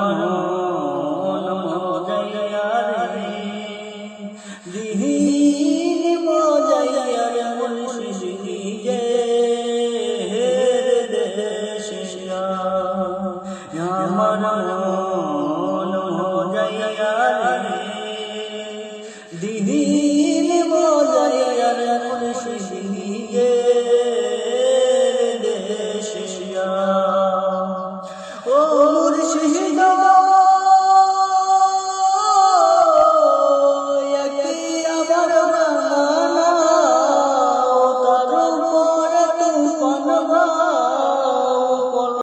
মন মজাইয়া রে দিহিন মজাইয়া রে মুর্শিদি যে দেশিয়া আমার মন মজাইয়া রে দিহিন মজাইয়া রে মুর্শিদি